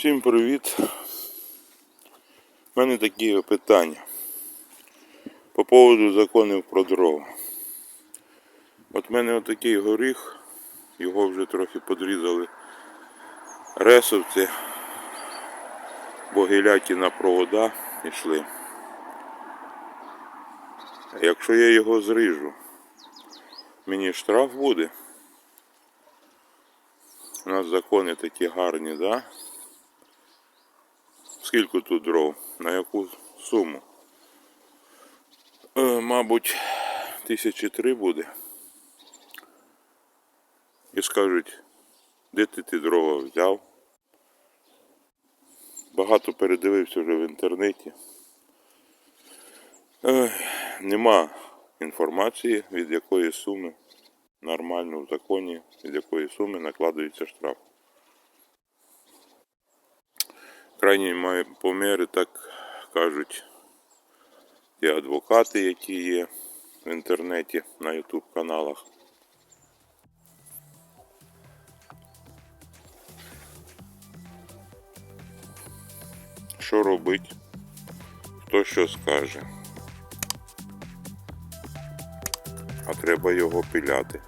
Всім привіт. У мене такі питання по поводу законів про дрова. От в мене отакий горіх, його вже трохи подрізали ресовці, бо на провода йшли. Якщо я його зріжу, мені штраф буде. У нас закони такі гарні, да? Скільки тут дров? На яку суму? Е, мабуть, тисячі три буде. І скажуть, де ти ті дрова взяв? Багато передивився вже в інтернеті. Ех, нема інформації, від якої суми нормально в законі, від якої суми накладується штраф. Крайні мої поміри так кажуть і адвокати, які є в інтернеті на ютуб каналах. Що робить? Хто що скаже? А треба його пиляти.